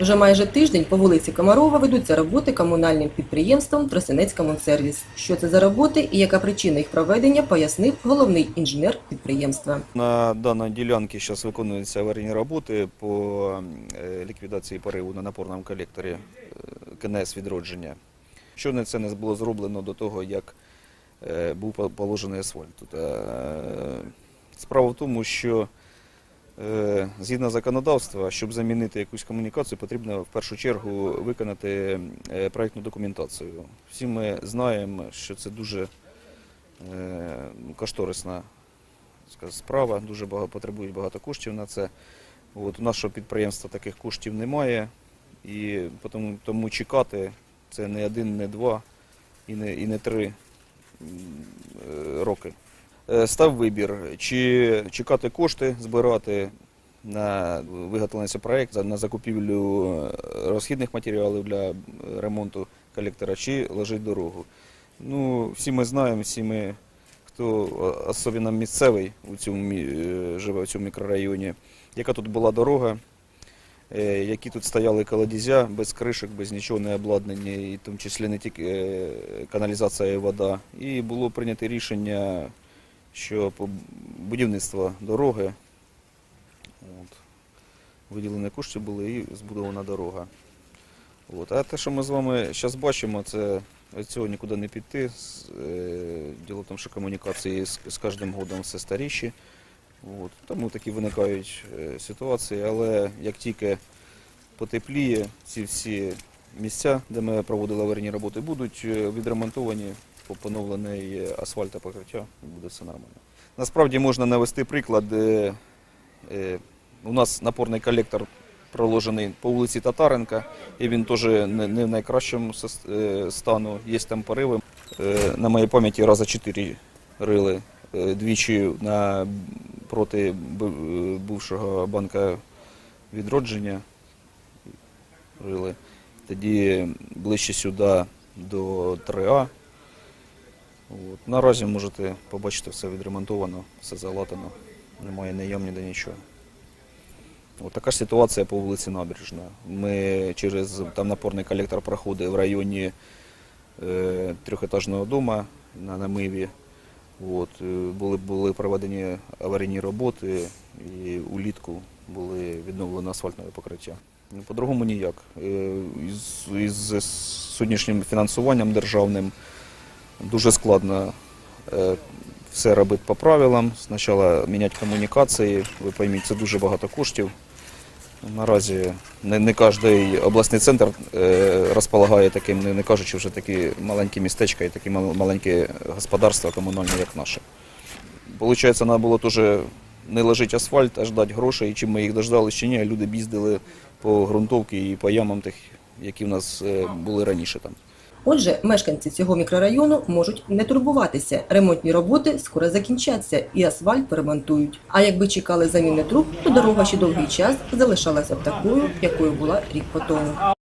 Вже майже тиждень по вулиці Комарова ведуться роботи комунальним підприємством Тросинець Комунсервіс. Що це за роботи і яка причина їх проведення, пояснив головний інженер підприємства. На даній ділянці зараз виконуються аварійні роботи по е, ліквідації пориву на напорному колекторі е, КНС відродження. Що не це не було зроблено до того, як е, був по- положений асфальт. Справа в тому, що згідно законодавства, щоб замінити якусь комунікацію, потрібно в першу чергу виконати е, проєктну документацію. Всі ми знаємо, що це дуже е, кошторисна справа, дуже багато, потребують багато коштів на це. От, у нашого підприємства таких коштів немає, і тому, тому чекати це не один, не два і не, і не три е, роки. Е, Став вибір, чи чекати кошти, збирати на виготовлення цього проєкту, на закупівлю е, розхідних матеріалів для е, ремонту колектора, чи лежить дорогу. Ну, всі ми знаємо, всі ми хто особливо місцевий у цьому живе в цьому мікрорайоні, яка тут була дорога, які тут стояли колодязя без кришок, без нічого не обладнані, і в тому числі не тільки каналізація і вода. І було прийнято рішення, що будівництво дороги, от, виділені кошти були і збудована дорога. От. А те, що ми з вами зараз бачимо, це від цього нікуди не піти. Е, Діло в тому, що комунікації з, з кожним годом все старіші. От. Тому такі виникають е, ситуації, але як тільки потепліє, ці всі місця, де ми проводили аварійні роботи, будуть е, відремонтовані, поновлений асфальт та покриття, буде все нормально. Насправді можна навести приклад. е, е, У нас напорний колектор проложений по вулиці Татаренка, і він теж не, в найкращому е, стану. Є там пориви. На моїй пам'яті раза чотири рили. Двічі на, проти бувшого банка відродження рили. Тоді ближче сюди до 3А. От. Наразі можете побачити все відремонтовано, все залатано. Немає ям, ніде нічого. От така ж ситуація по вулиці Набережна. Ми через там напорний колектор проходить в районі е, трьохетажного дому на Намиві. От, е, були, були проведені аварійні роботи і улітку були відновлено асфальтне покриття. Ну, По-другому ніяк. Е, Із, із сьогоднішнім фінансуванням державним дуже складно е, все робити по правилам. Спочатку міняти комунікації, ви пойміть, це дуже багато коштів. Наразі не, не кожен обласний центр е, розполагає таким, не, кажучи вже такі маленькі містечка і такі маленькі господарства комунальні, як наше. Получається, треба було теж не лежить асфальт, а ждати грошей. І чим ми їх дождали чи ні, люди б їздили по ґрунтовці і по ямам тих, які в нас е, були раніше там. Отже, мешканці цього мікрорайону можуть не турбуватися. Ремонтні роботи скоро закінчаться і асфальт поремонтують. А якби чекали заміни труб, то дорога ще довгий час залишалася б такою, якою була рік по тому.